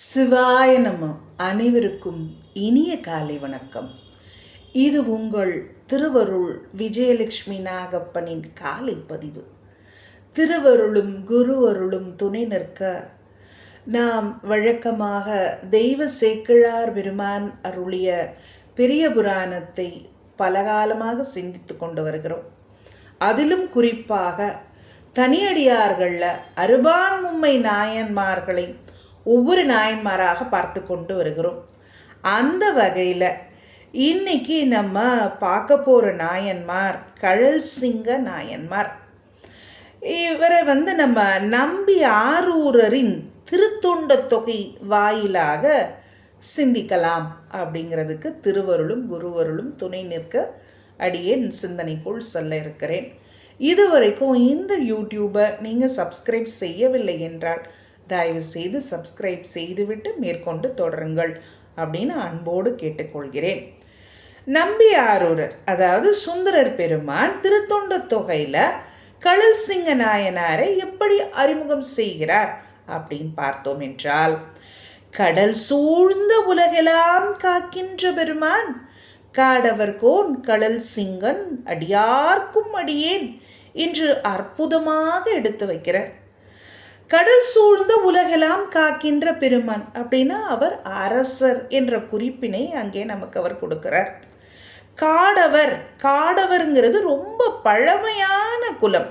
சிவாய நம. அனைவருக்கும் இனிய காலை வணக்கம். இது உங்கள் திருவருள் விஜயலட்சுமி நாகப்பனின் காலை பதிவு. திருவருளும் குருவருளும் துணை நிற்க நாம் வழக்கமாக தெய்வ சேக்கிழார் பெருமான் அருளிய பெரிய புராணத்தை பலகாலமாக சிந்தித்து கொண்டு வருகிறோம். அதிலும் குறிப்பாக தனியடியார்களில் அருபான்மும்மை நாயன்மார்களை ஒவ்வொரு நாயன்மாராக பார்த்து கொண்டு வருகிறோம். அந்த வகையில் இன்னைக்கு நம்ம பார்க்க போகிற நாயன்மார் கழல் சிங்க நாயன்மார். இவரை வந்து நம்ம நம்பி ஆரூரரின் திருத்தொண்ட தொகை வாயிலாக சிந்திக்கலாம் அப்படிங்கிறதுக்கு திருவருளும் குருவருளும் துணை நிற்க அடியேன் சிந்தனைக்குள் சொல்ல இருக்கிறேன். இதுவரைக்கும் இந்த யூடியூபை நீங்கள் சப்ஸ்கிரைப் செய்யவில்லை என்றால் தயவு செய்து சப்ஸ்கிரைப் செய்துவிட்டு மேற்கொண்டு தொடருங்கள் அப்படின்னு அன்போடு கேட்டுக்கொள்கிறேன். நம்பி ஆரூரர் அதாவது சுந்தரர் பெருமான் திருத்தொண்ட தொகையில் கழல் சிங்க நாயனாரை எப்படி அறிமுகம் செய்கிறார் அப்படின்னு பார்த்தோம் என்றால் கடல் சூழ்ந்த உலகெல்லாம் காக்கின்ற பெருமான் காடவர் கோன் கடல் சிங்கன் அடியார்க்கும் அடியேன் என்று அற்புதமாக எடுத்து வைக்கிறார். கடல் சூழ்ந்த உலகெல்லாம் காக்கின்ற பெருமான் அப்படின்னா அவர் அரசர் என்ற குறிப்பினை அங்கே நமக்கு அவர் கொடுக்கிறார். காடவர் காடவருங்கிறது ரொம்ப பழமையான குலம்.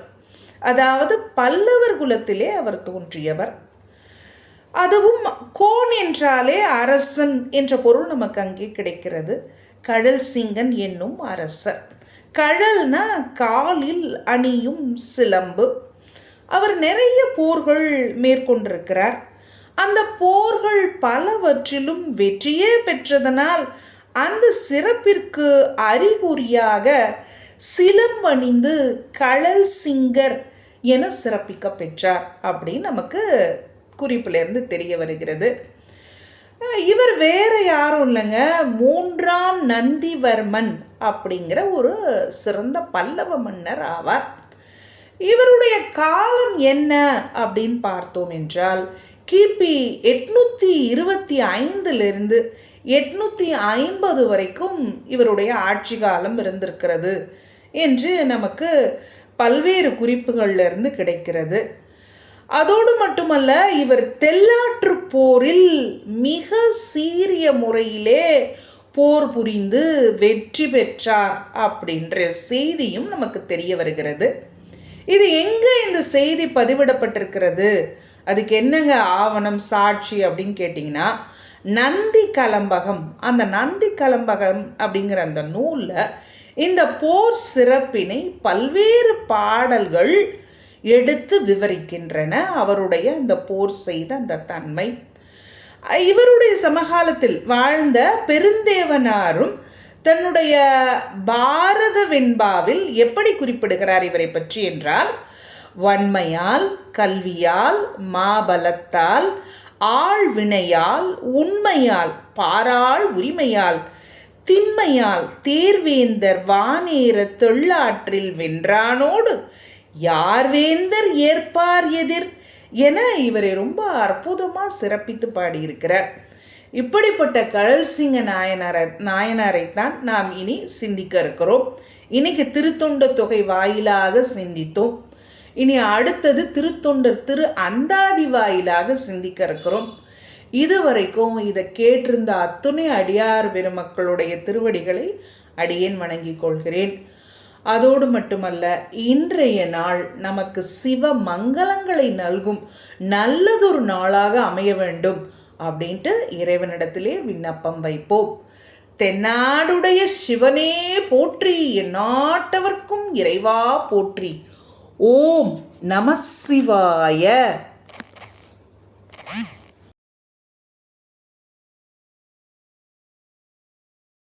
அதாவது பல்லவர் குலத்திலே அவர் தோன்றியவர். அதுவும் கோன் என்றாலே அரசன் என்ற பொருள் நமக்கு அங்கே கிடைக்கிறது. கழல் சிங்கன் என்னும் அரசர். கழல்னா காலில் அணியும் சிலம்பு. அவர் நிறைய போர்கள் மேற்கொண்டிருக்கிறார். அந்த போர்கள் பலவற்றிலும் வெற்றியே பெற்றதனால் அந்த சிறப்பிற்கு அறிகுறியாக சிலம்பணிந்து களல் சிங்கர் என சிறப்பிக்க பெற்றார் அப்படின்னு நமக்கு குறிப்பிலிருந்து தெரிய வருகிறது. இவர் வேற யாரும் இல்லைங்க. மூன்றாம் நந்திவர்மன் அப்படிங்கிற ஒரு சிறந்த பல்லவ மன்னர் ஆவார். இவருடைய காலம் என்ன அப்படின்னு பார்த்தோம் என்றால் கிபி எட்நூற்றி இருபத்தி ஐந்திலிருந்து எட்நூற்றி ஐம்பது வரைக்கும் இவருடைய ஆட்சி காலம் இருந்திருக்கிறது என்று நமக்கு பல்வேறு குறிப்புகளிலிருந்து கிடைக்கிறது. அதோடு மட்டுமல்ல இவர் தெல்லாற்று போரில் மிக சீரிய முறையிலே போர் புரிந்து வெற்றி பெற்றார் அப்படின்ற செய்தியும் நமக்கு தெரிய வருகிறது. இது எங்கே இந்த செய்தி பதிவிடப்பட்டிருக்கிறது? அதுக்கு என்னங்க ஆவணம் சாட்சி அப்படின்னு கேட்டிங்கன்னா நந்தி கலம்பகம் அந்த நந்தி கலம்பகம் அப்படிங்கிற அந்த நூலில் இந்த போர் சிறப்பினை பல்வேறு பாடல்கள் எடுத்து விவரிக்கின்றன. அவருடைய அந்த போர் செய்த அந்த தன்மை. இவருடைய சமகாலத்தில் வாழ்ந்த பெருந்தேவனாரும் தன்னுடைய பாரத வெண்பாவில் எப்படி குறிப்பிடுகிறார் இவரை பற்றி என்றால் வன்மையால் கல்வியால் மாபலத்தால் ஆழ்வினையால் உண்மையால் பாராள் உரிமையால் திண்மையால் தேர்வேந்தர் வானேற தொள்ளாற்றில் வென்றானோடு யார் வேந்தர் ஏற்பார் எதிர் என இவரை ரொம்ப அற்புதமாக சிறப்பித்து பாடியிருக்கிறார். இப்படிப்பட்ட கழல் சிங்க நாயனாரை நாயனாரைத்தான் நாம் இனி சிந்திக்க இருக்கிறோம். இன்னைக்கு திருத்தொண்ட தொகை வாயிலாக சிந்தித்தோம். இனி அடுத்தது திருத்தொண்டர் திரு அந்தாதி வாயிலாக சிந்திக்க இருக்கிறோம். இதுவரைக்கும் இதை கேட்டிருந்த அத்துணை அடியார் பெருமக்களுடைய திருவடிகளை அடியேன் வணங்கிக் கொள்கிறேன். அதோடு மட்டுமல்ல இன்றைய நாள் நமக்கு சிவ மங்களங்களை நல்கும் நல்லதொரு நாளாக அமைய வேண்டும். அப்படின்ட்டு இறைவனிடத்திலே விண்ணப்பம் வைப்போம். தென்னாடுடைய சிவனே போற்றி என் நாட்டவர்க்கும் இறைவா போற்றி. ஓம் நம சிவாய.